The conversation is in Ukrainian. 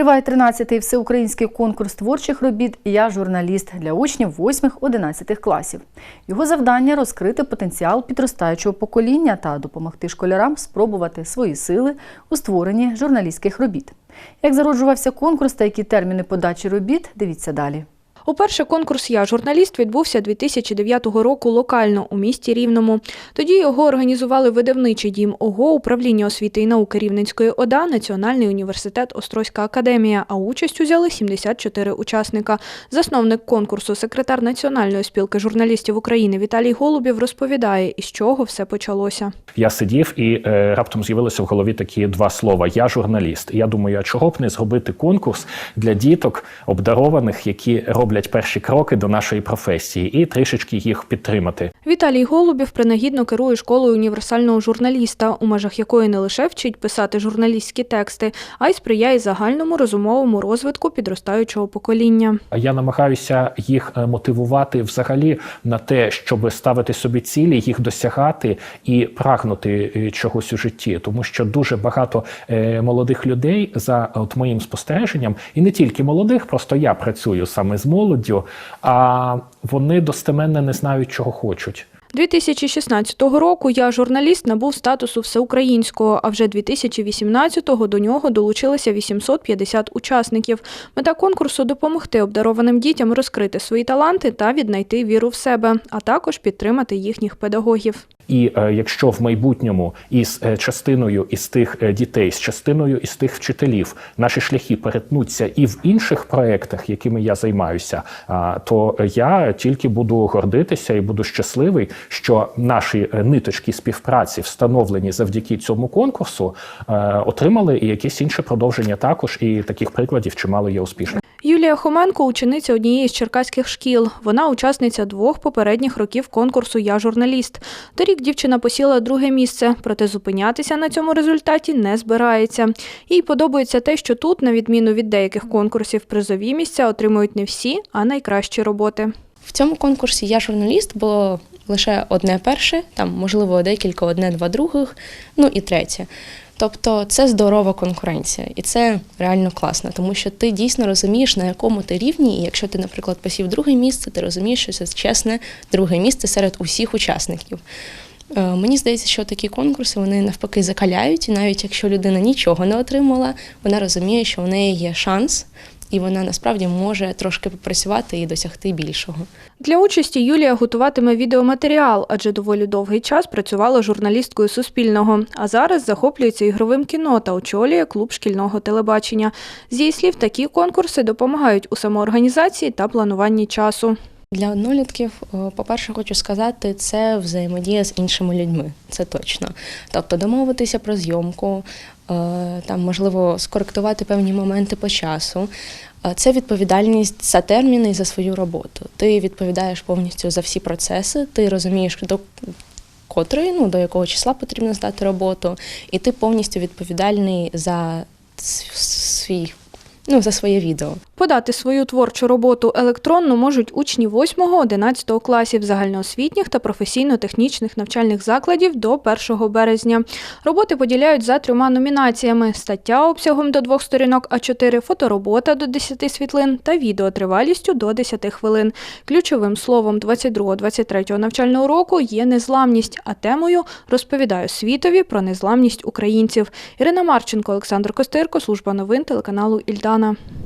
Триває 13-й всеукраїнський конкурс творчих робіт Я журналіст для учнів 8-11 класів. Його завдання розкрити потенціал підростаючого покоління та допомогти школярам спробувати свої сили у створенні журналістських робіт. Як зароджувався конкурс та які терміни подачі робіт, дивіться далі. Уперше конкурс Я журналіст відбувся 2009 року локально у місті Рівному. Тоді його організували видавничий дім ОГО, управління освіти і науки Рівненської ОДА, Національний університет Острозька академія. А участь узяли 74 учасника. Засновник конкурсу, секретар Національної спілки журналістів України Віталій Голубів розповідає, із чого все почалося. Я сидів і е, раптом з'явилися в голові такі два слова: я журналіст. Я думаю, а чого б не зробити конкурс для діток обдарованих, які роблять перші кроки до нашої професії, і трішечки їх підтримати. Віталій Голубів принагідно керує школою універсального журналіста, у межах якої не лише вчить писати журналістські тексти, а й сприяє загальному розумовому розвитку підростаючого покоління. Я намагаюся їх е, мотивувати взагалі на те, щоб ставити собі цілі, їх досягати і прагнути е, чогось у житті, тому що дуже багато е, молодих людей за от моїм спостереженням, і не тільки молодих, просто я працюю саме з молоддю, а вони достеменно не знають, чого хочуть. 2016 року я журналіст набув статусу всеукраїнського, а вже 2018-го до нього долучилося 850 учасників. Мета конкурсу допомогти обдарованим дітям розкрити свої таланти та віднайти віру в себе, а також підтримати їхніх педагогів. І е, якщо в майбутньому із е, частиною із тих е, дітей, з частиною із тих вчителів наші шляхи перетнуться і в інших проєктах, якими я займаюся, то я тільки буду гордитися і буду щасливий, що наші ниточки співпраці, встановлені завдяки цьому конкурсу, отримали і якесь інше продовження також. І таких прикладів чимало є успішних. Юлія Хоменко учениця однієї з черкаських шкіл. Вона учасниця двох попередніх років конкурсу Я журналіст. Торік дівчина посіла друге місце, проте зупинятися на цьому результаті не збирається. Їй подобається те, що тут, на відміну від деяких конкурсів, призові місця отримують не всі, а найкращі роботи. В цьому конкурсі я журналіст було лише одне перше, там можливо декілька, одне, два других, ну і третє. Тобто це здорова конкуренція, і це реально класно, тому що ти дійсно розумієш, на якому ти рівні, і якщо ти, наприклад, посів друге місце, ти розумієш, що це чесне друге місце серед усіх учасників. Е, Мені здається, що такі конкурси вони навпаки закаляють, і навіть якщо людина нічого не отримала, вона розуміє, що в неї є шанс, і вона насправді може трошки попрацювати і досягти більшого. Для участі Юлія готуватиме відеоматеріал, адже доволі довгий час працювала журналісткою Суспільного, а зараз захоплюється ігровим кіно та очолює клуб шкільного телебачення. З її слів, такі конкурси допомагають у самоорганізації та плануванні часу. Для однолітків, по-перше, хочу сказати, це взаємодія з іншими людьми. Це точно. Тобто домовитися про зйомку, там можливо скоректувати певні моменти по часу. Е, Це відповідальність за терміни і за свою роботу. Ти відповідаєш повністю за всі процеси, ти розумієш, до котрої, ну до якого числа потрібно здати роботу, і ти повністю відповідальний за свій, ну, за своє відео. Подати свою творчу роботу електронно можуть учні 8-11 класів загальноосвітніх та професійно-технічних навчальних закладів до 1 березня. Роботи поділяють за трьома номінаціями: стаття обсягом до двох сторінок А4, фоторобота до 10 світлин та відео тривалістю до 10 хвилин. Ключовим словом 22-23 навчального року є незламність, а темою розповідаю світові про незламність українців. Ірина Марченко, Олександр Костирко, служба новин телеканалу романа